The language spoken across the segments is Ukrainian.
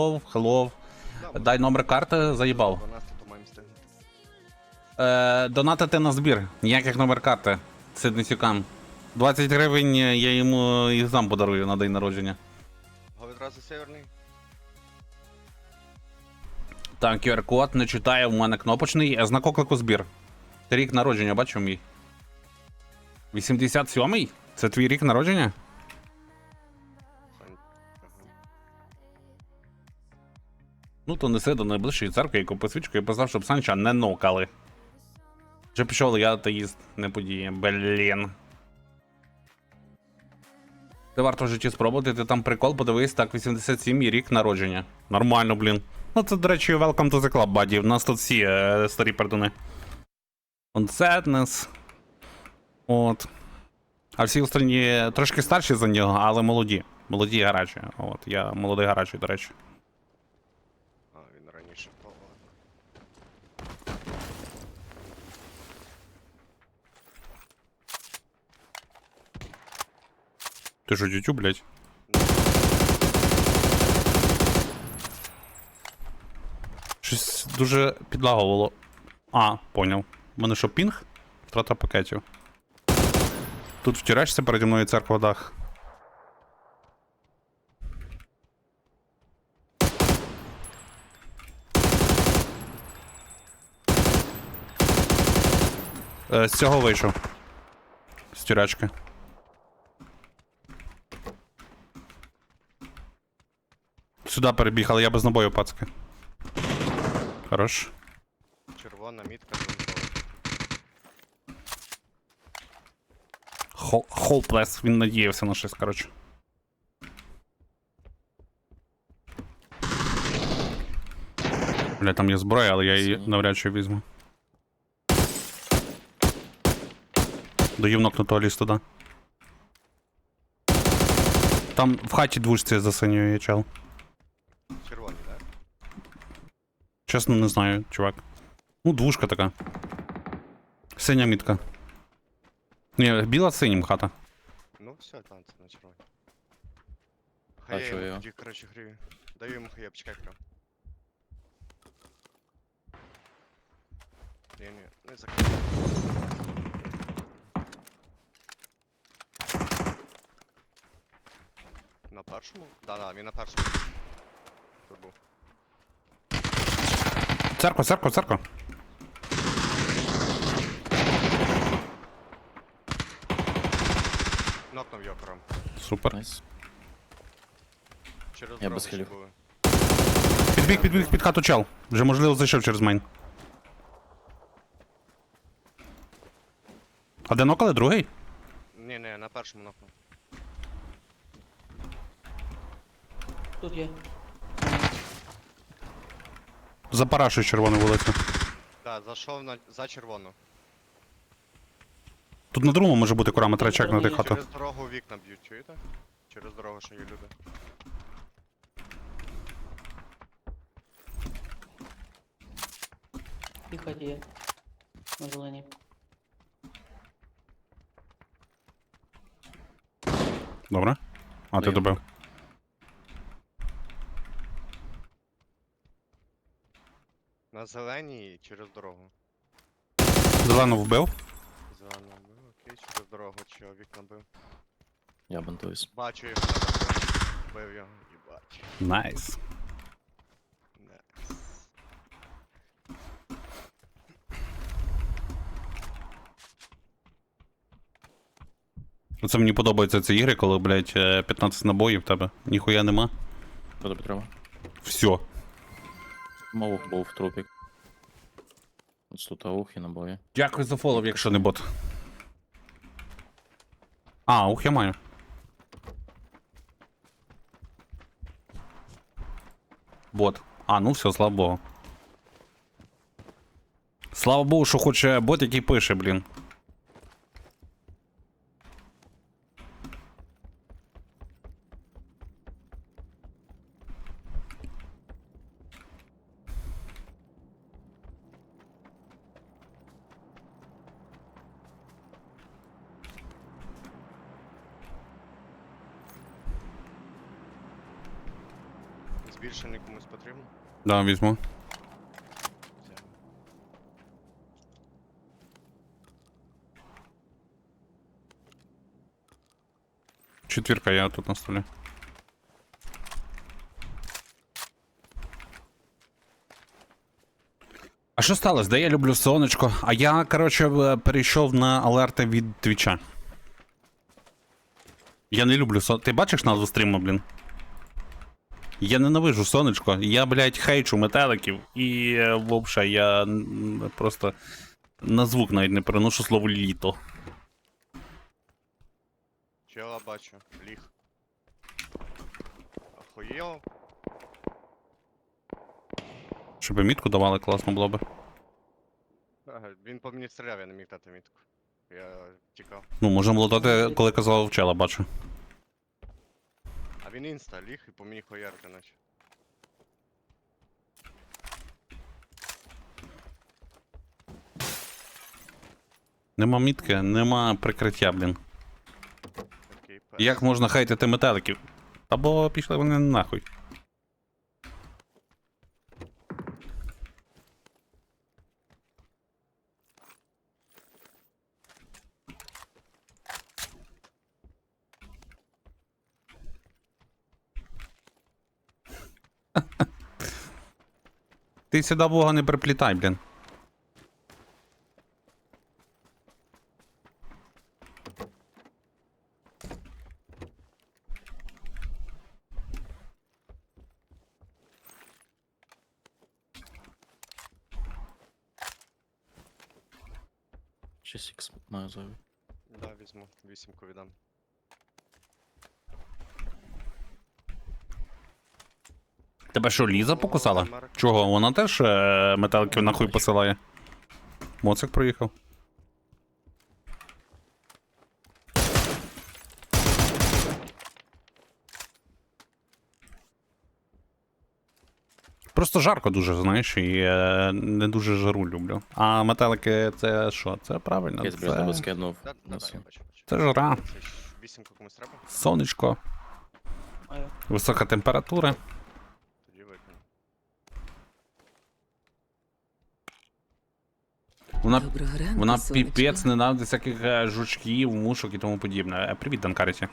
Hello, hello. Дай номер карти, заїбав. 12 то маємо стигнути. Е, донатити на збір. Ніяких номер карти. Сидницюкам. 20 гривень я йому і сам подарую на день народження. Відразу северний. Так, QR-код не читаю, в мене кнопочний. Е, Знак оклику збір. Рік народження, бачу мій. 87-й? Це твій рік народження? Ну, то неси до найближчої церкви і купи свічку і писав, щоб Санча не нокали. Вже пішов, я атеїст, не подіє. Блін. Це варто в житті спробувати, ти там прикол, подивись, так, 87 і рік народження. Нормально, блін. Ну це, до речі, welcome to the club, баді. У нас тут всі е, старі пердуни. On Sadness. От. А всі останні трошки старші за нього, але молоді. Молоді і гарячі. От, я молодий гарячий, до речі. А, він раніше то ладно. Ти що, тютю, блядь? Щось дуже підлагувало. А, поняв. У мене що, пінг? Втрата пакетів. Тут втираєшся переді мною церква дах. Е, з цього вийшов. З тюрячки. Сюди перебіг, але я без набою, пацки. Хорош. Червона мітка. Хол- Холплес, він надіявся на щось, коротше. Бля, там є зброя, але я її навряд чи візьму. Доїв нокнутого ліс туди. Там в хаті двушці за синьою чел. Чесно, не знаю, чувак. Ну, двушка така. Синя мітка. Ні, біла з синім хата. Ну, все, там це на червоний. А Хай я чого йому його? тоді, коротше, грію. Даю йому хай, чекай прям. Ні, ні, не закрив. На першому? Да-да, він на першому. Тут був. Церква, церква, церква. Нокнув його прям. Супер. Найс. Через Я дорогу без ще були. Підбіг, підбіг під хату чел. Вже можливо зайшов через майн. А де нокали другий? Ні, ні, на першому нокнув. Тут є. За парашою червону вулицю. Да, зайшов на, за червону. Тут на другому може бути курами, треба чекнути хату. Через дорогу вікна б'ють, чуєте? Через дорогу, що є люди. Хаті є. На зелені. Добре. А ти Даю. добив. На зеленій через дорогу. Зелену вбив. Зелену бив, окей, через дорогу чи вікна бив. Я бунтуюсь. Бачу його на даху. Бив його, їбать. Найс. Найс. Оце мені подобаються ці ігри, коли, блядь, е, 15 набоїв в тебе. Ніхуя нема. Що тобі треба? Все. Мовух був трупік. Тут і набої. Дякую за фолов, якщо не бот. А, ух, я маю. Бот. А, ну все, слава Богу. Слава Богу, що хоче бот, який пише, блін. Збільшення комусь потрібно? Да, візьму. Четвірка я тут на столі. А що сталося? Де я люблю сонечко? А я, коротше, перейшов на алерти від твіча. Я не люблю сон. Ти бачиш назву стріму, блін? Я ненавижу сонечко. Я, блядь, хейчу метеликів. І е, вовше я просто на звук навіть не переношу слово літо. Чела бачу. Ліг. Охуєл? Щоб мітку давали, класно було би. Ага, Він по мені стріляв, я не міг дати мітку. Я тікав. Ну, можна було дати, коли казала вчела, бачу. Він інста ліг і по мені хоярка наче. Нема мітки, нема прикриття, блін. Окей. Як можна хайтити металиків? Або пішли вони нахуй. Ти сюди Бога не приплітай, блін. Ще сікс маю зайвий. Да, візьму. Вісімку віддам. Тебе що, Ліза покусала? Чого? Вона теж е, метеликів нахуй посилає. Моцик проїхав. Просто жарко дуже, знаєш, і е, не дуже жару люблю. А метелики це що? Це правильно. Я тебе тебе Це, скинув. Да, да, да, я бачу, бачу. це жара, Вісімку комусь треба? сонечко, висока температура. Тоді викину. Вона Доброго ранку, Вона сонечко. піпець ненавидить всяких е, жучків, мушок і тому подібне. Е, Привіт, Данкаріті.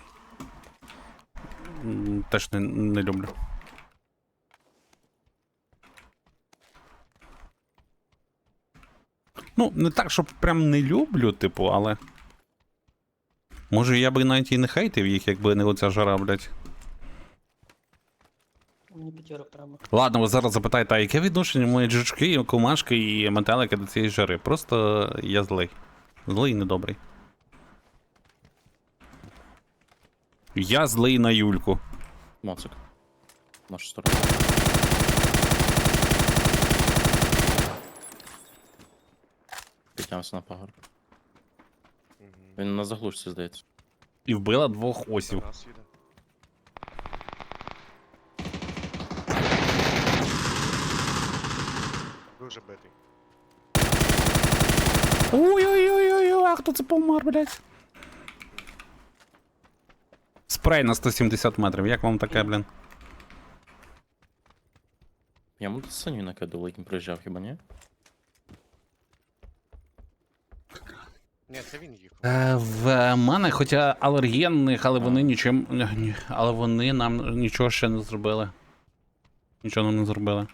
М, Теж не, не люблю. Ну, не так, щоб прям не люблю, типу, але. Може, я би навіть і не хейтив їх, якби не оця жара, блядь. Мені п'ятерок треба. Ладно, ви зараз запитаєте, а яке відношення мають жучки, комашки і метелики до цієї жари? Просто я злий. Злий і недобрий. Я злий на Юльку. Моцик. Нашу сторону. Піднявся на пагорб. Він на заглушці, здається. І вбила двох осів. До нас їде. Дуже битий. Ой-ой-ой-ой, а хто це помер, блядь? Спрей на 170 метрів, як вам таке, блін? Я йому саню накидував, як він приїжджав, хіба ні? Ні, це він їхав. Е, в мене, хоча алергенних, але вони нічим. ні, Але вони нам нічого ще не зробили. Нічого нам не зробили.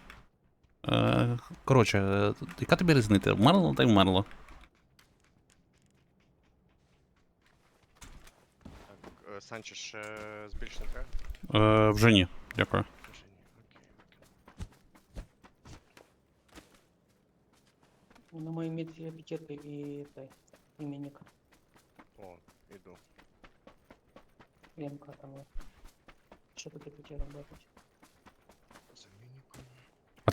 Е, коротше, е, яка тобі різниця? Вмерло, та й вмерло. Так, е, Санчес ще збільшення треба? Е, вже ні, дякую. Вже ні, окей, окей. На моїй мітці є п'ятерка і цей. Іменник. О, іду. МК там. є. Що таке п'ятерок бачить?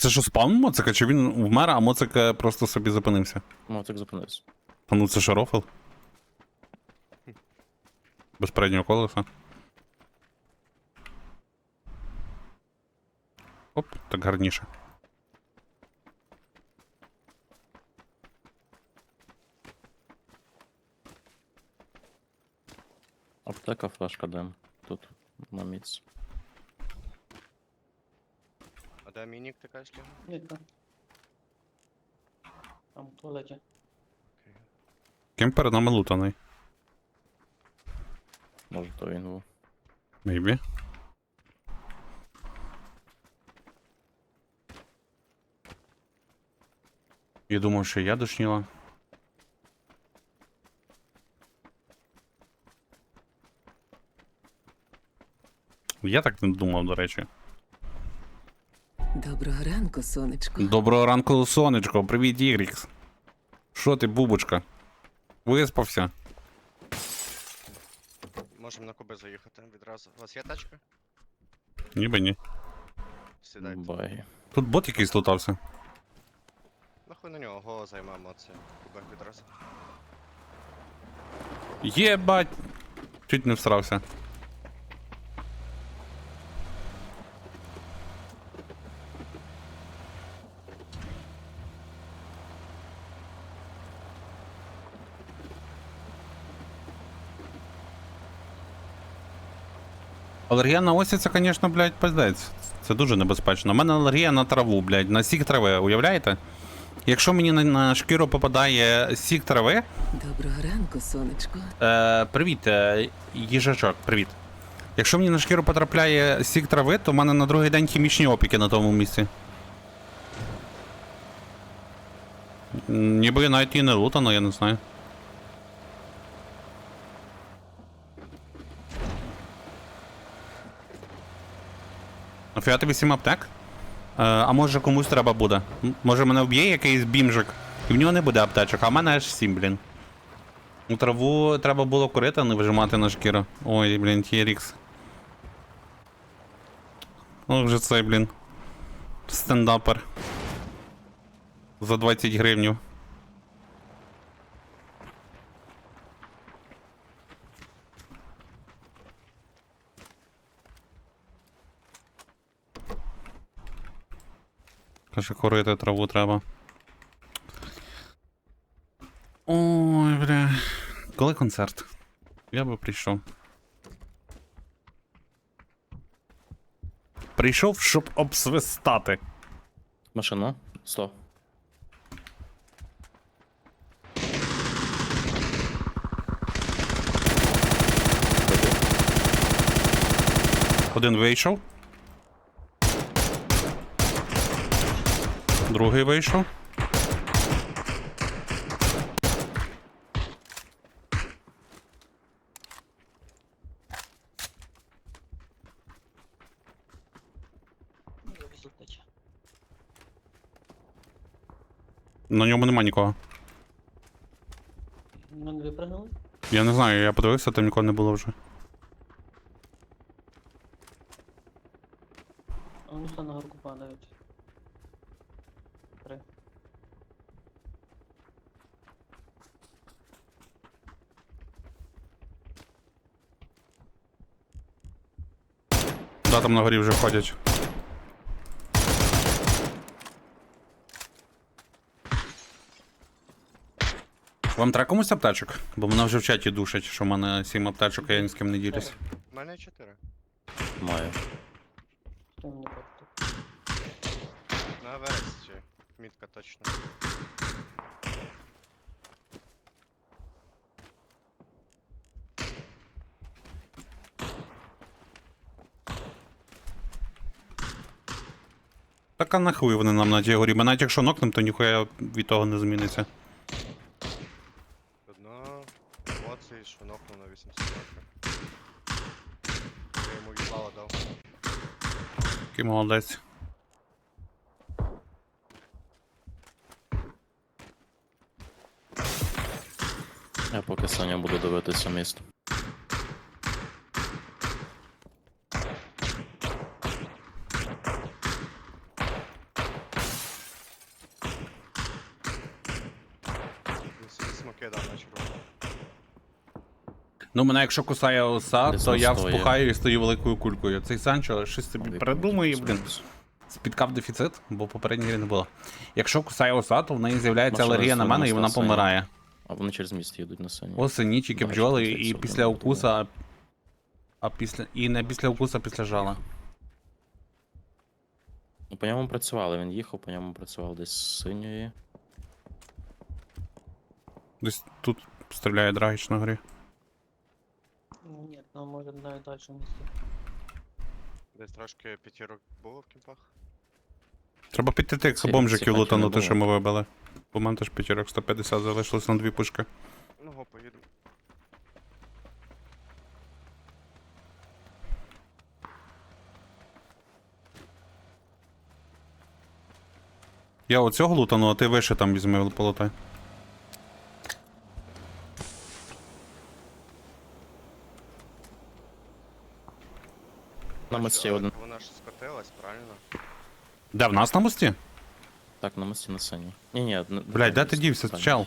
Це що спам моцика? Чи він вмер, а моцик е, просто собі зупинився? Моцик зупинився. А ну це що рофл? Без переднього колеса. Оп, так гарніше. Аптека, флешка, дем. Тут на міц. Де мінік ти кажеш, Ліга? Мітка. Там в туалеті. Ким перед нами лутаний? Може, то він був. Мейбі. Я думав, що я душніла. Я так не думав, до речі. Доброго ранку, сонечко. Доброго ранку, сонечко. Привіт, Ігрікс. Що ти, бубочка? Виспався? Можемо на куби заїхати відразу. У вас є тачка? Ніби ні. Сідайте. Баги. Тут бот якийсь лутався. Нахуй на нього, го займемо це. Кубик відразу. Єбать! Чуть не всрався. Алергія на осі це, звісно, блядь, пиздець. Це дуже небезпечно. У мене алергія на траву, блядь, на сік трави, уявляєте? Якщо мені на, на шкіру попадає сік трави, Доброго ранку, сонечко. Е, привіт, е, їжачок, привіт. Якщо мені на шкіру потрапляє сік трави, то в мене на другий день хімічні опіки на тому місці. Ніби навіть і не лутано, я не знаю. Нафіга тобі сім аптек? Е, а може комусь треба буде? Може мене вб'є якийсь бімжик, і в нього не буде аптечок, а в мене аж сім, блін. Ну, траву треба було курити, а не вижимати на шкіру. Ой, блін, TRX. Ну, вже цей, блін. Стендапер. За 20 гривнів. Каже, курити траву треба. Ой, бля. Коли концерт? Я би прийшов. Прийшов, щоб обсвистати. Машина? 100. Один вийшов. Другий вийшов. На ньому нема нікого. Ну, не випрыгнули? Я не знаю, я подивився, там нікого не було вже. А вони все на горку падають. Три. Да, там на горі вже ходять. Вам треба комусь аптечок? Бо мене вже в чаті душать, що в мене 7 аптечок, а я ні з ким не ділюсь. У мене 4. Маю. На вересті. Мітка точно. Так а нахуй вони нам на тій горі. Ми навіть якщо нокнем, то ніхуя від того не зміниться. Одно. Емоції, що нокнув на 800 метрів. Я йому їбало дав. Який молодець. Я поки Саня буду дивитися міст. Він собі смоки дав на червоно. Ну, мене якщо кусає оса, Десь то я стоїть. вспухаю і стою великою кулькою. Цей Санчо щось собі Вони придумує, блін. Спіткав дефіцит, бо попередній грі не було. Якщо кусає оса, то в неї з'являється Машина алергія на мене і вона помирає. А вони через міст їдуть на Сані. Нічики, Бачу, бджоли, і після укуса. а- після. І не після укуса, а після жала. Ну, По ньому працювали, він їхав, по ньому працював десь з синьої. Десь тут стріляє драгіч на горі. Там може навіть далі місце. Десь трошки п'ятірок було в кімпах. Треба піти тих Ці- бомжиків ці хаті не лутанути, було. що ми вибили. Бо в мене теж п'ятірок 150 залишилось на дві пушки. Ну, го, поїдемо. Я оцього лутану, а ти вище там візьми полотай. На мості Але один. Вона ж скотилась, правильно? Де в нас на мості? Так, на мості на синій. Ні, ні, не- Блядь, де десь ти дівся, останній. чел?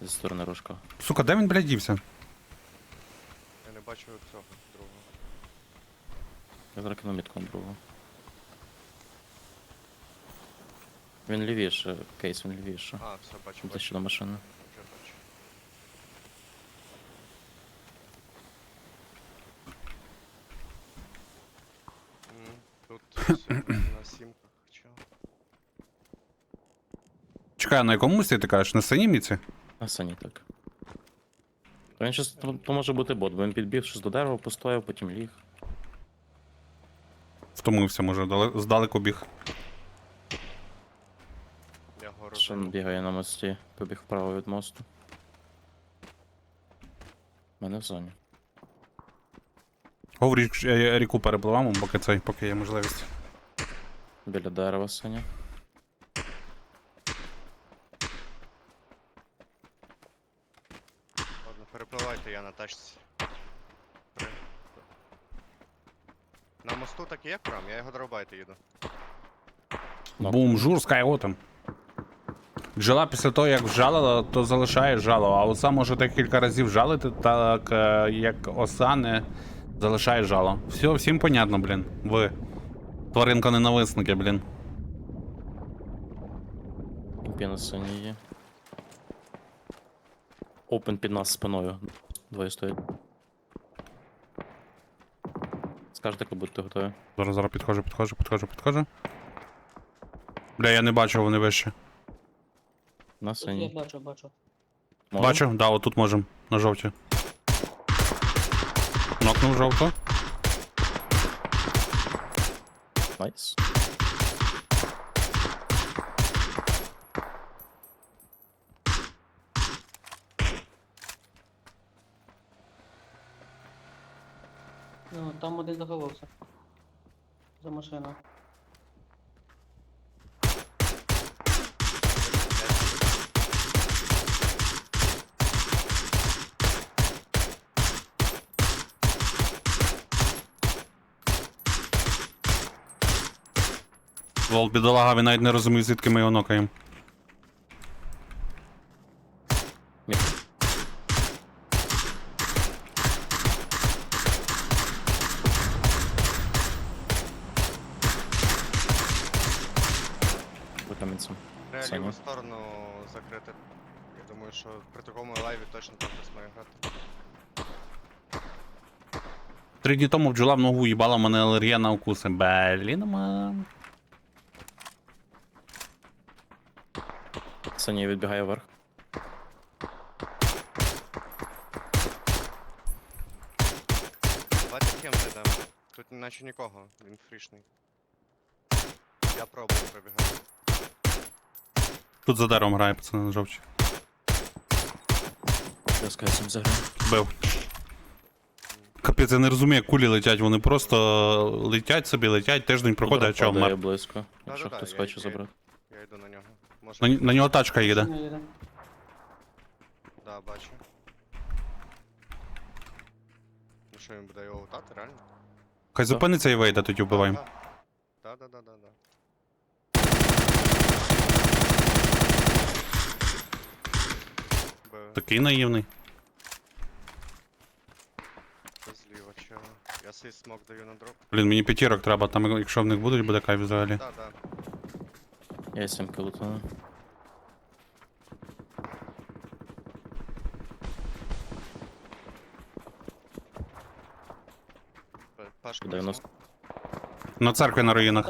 Зі сторони рожка. Сука, де він, блядь, дівся? Я не бачу цього другого. Я зараз кину мітку на другу. Він лівіше, кейс, він лівіше. А, все, бачу, Десь бачу. ще до машини. На сімках хоча. Чекай, на якому мості ти кажеш? На синій міці? На синій так. То він щось, то, то може бути бот, бо він підбіг щось до дерева, постояв, потім ліг. Втомився, може, дале- здалеку біг. Я гору. Ще він бігає на мості, побіг вправо від мосту. Мене в зоні. Говоріть, е, ріку перепливаємо, поки цей, поки є можливість. Біля дерева синя. Ладно, перепливайте, я на тачці. При- На мосту так є крам, я його дробайте їду. Ну. Бум, журська його там. Джела після того, як вжалила, то залишає жало, а оса може декілька разів жалити, так е, як оса не залишає жало. Все, всім понятно, блін. Ви. Тваринка ненависники, блін. Кімпі на синій є. Опен під нас спиною. Двоє стоять. Скажете, коли будете готові. Зараз зараз підходжу, підходжу, підходжу, підходжу. Бля, я не бачу, вони вище. На я синій. бачу, бачу. Можем? Бачу, да, отут можем. На жовті. Нокнув жовто. Найс. Ну, там один заховався. За машиною. Лол, бідолага, він навіть не розумів, звідки ми його нокаємо. Саня. ліву сторону закрити. Я думаю, що при такому лайві точно там хтось має грати. Три дні тому бджола в ногу їбала мене алергія на укуси. Блін, мам. Синій відбігає вверх. Давайте кем зайдемо. Тут наче нікого, він фрішний. Я пробую пробігати. Тут за деревом грає, пацани на жовчі. Я з кейсом заграв. Бив. Капець, я не розумію, як кулі летять, вони просто летять собі, летять, тиждень проходить, а чого Падає вмер. близько. Якщо Да-да-да, хтось я- хоче я- забрати. На. Може. На, нього тачка їде. Їде. Да, бачу. Ну що, він буде його лутати, реально? Хай зупиниться і вийде, тоді вбиваємо. Да, да, да, да, да. Б, Такий наївний. це зліва, чого. Я свій смок даю на дроп. Блін, мені п'ятірок треба, там якщо в них будуть, буде кайф взагалі. Да, да. Я СМК лутану. Пашку Куди воно? На церкви на руїнах.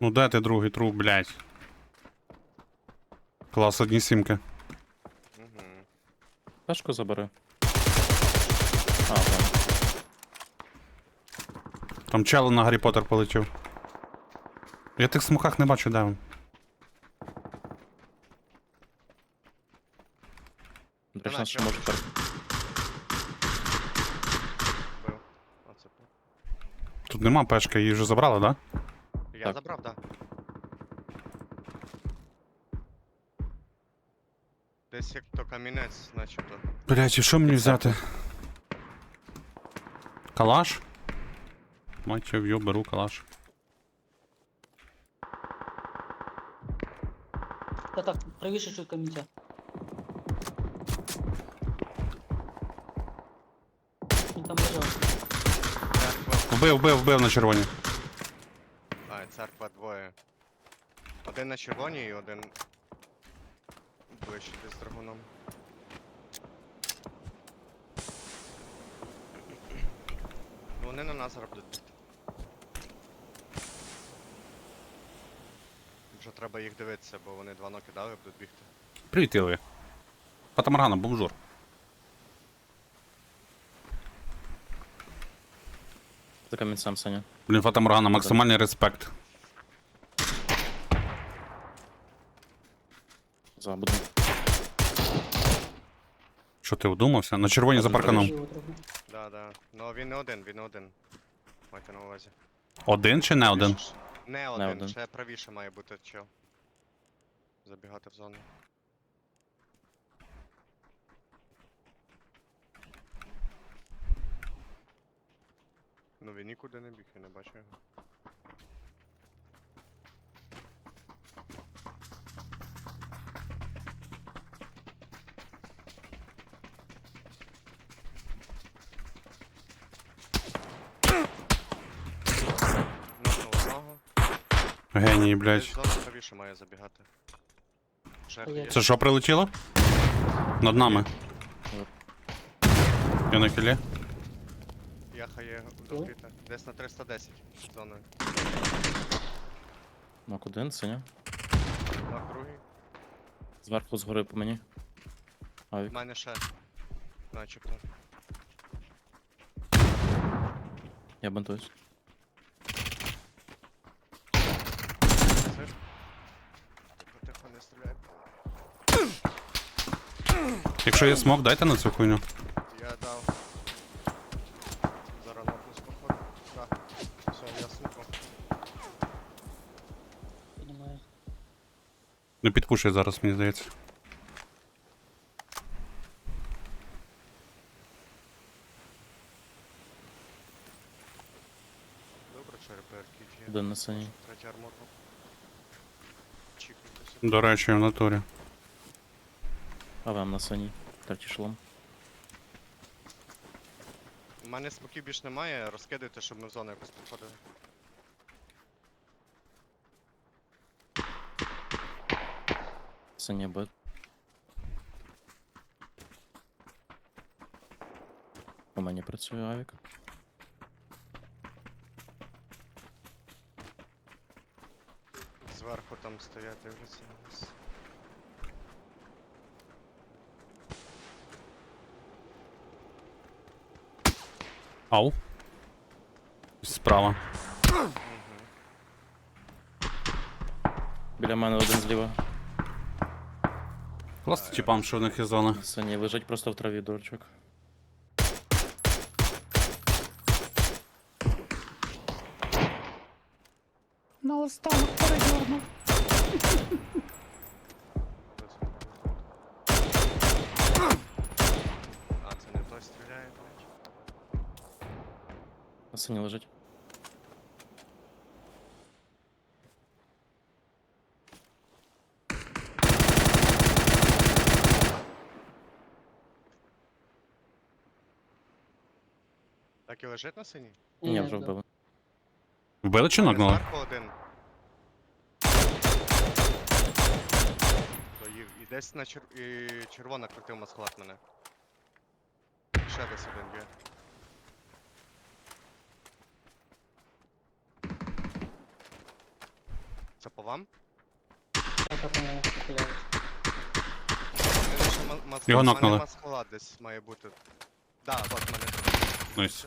Ну де ти другий труп, блядь? Клас одні сімки. Угу. Пашку забери. А, так. Там чело на Гаррі Поттер полетів. Я тих смухах не бачу, де він. До нас ще може пер... Бив. Оце. Тут нема пешки, її вже забрали, да? Я Так. забрав, да. Десь як то камінець, начебто. Блять, і що мені взяти? Калаш? Мать я в'ю, беру калаш. Та так, правіше чуть камінця. Він там лежав. Церква. Вбив, вбив, вбив на червоні. А, церква двоє. Один на червоній і один. Ближче десь з драгуном. Вони на нас зараз будуть. Вже треба їх дивитися, бо вони два ноки дали, будуть бігти. Привіт, Ілові. Фатамаргана, бомжур. За камінцем, Саня. Блін, Фатаморгана, максимальний респект. За будинок. Що ти вдумався? На червоні за парканом. Живо трохи. Да. Ну він не один, він не один. Майте на увазі. Один чи не один? Не один, один. ще правіше має бути чел. Забігати в зону. Ну він нікуди не біг, я не бачу його. Нокнув одного. Геній, блядь. правіше має забігати. Жертв Є. є. Це що прилетіло? Над нами. Я на кілі. Яха є докрита. Десь на 310 зоною. Мок один, Саня. На другий. Зверху згори по мені. В Авік. мене ще. Начебто. Я бентуюсь. Це. Тихо, тихо, не стріляй. Якщо є смок, дайте на цю хуйню. Я дав. Зараз нокнусь походу. Так. Все, я слухав. Піднімає. Не підпушує зараз, мені здається. Добре, череперки є. Один на Сані. Третя арморка. Чікайте собі. До речі, в натурі. АВМ на Сані. Третій шолом. У мене смоків більш немає, розкидайте, щоб ми в зону якось підходили. Саня бит. По мені працює авік. Зверху там стоять, дивляться на Ау. Справа. Угу. Біля мене один зліва. Класно типам, що в них є зона. Сані лежить просто в траві, дурачок. На Сані лежить. Так і лежить на синій? Ні, вже да. вбили. Вбили чи? Зверху один. І десь на чер... і червона крутив масклад мене. Ще десь один є. Це по вам? Його нокнули. маскалад десь має бути. Да, от мене. Найс.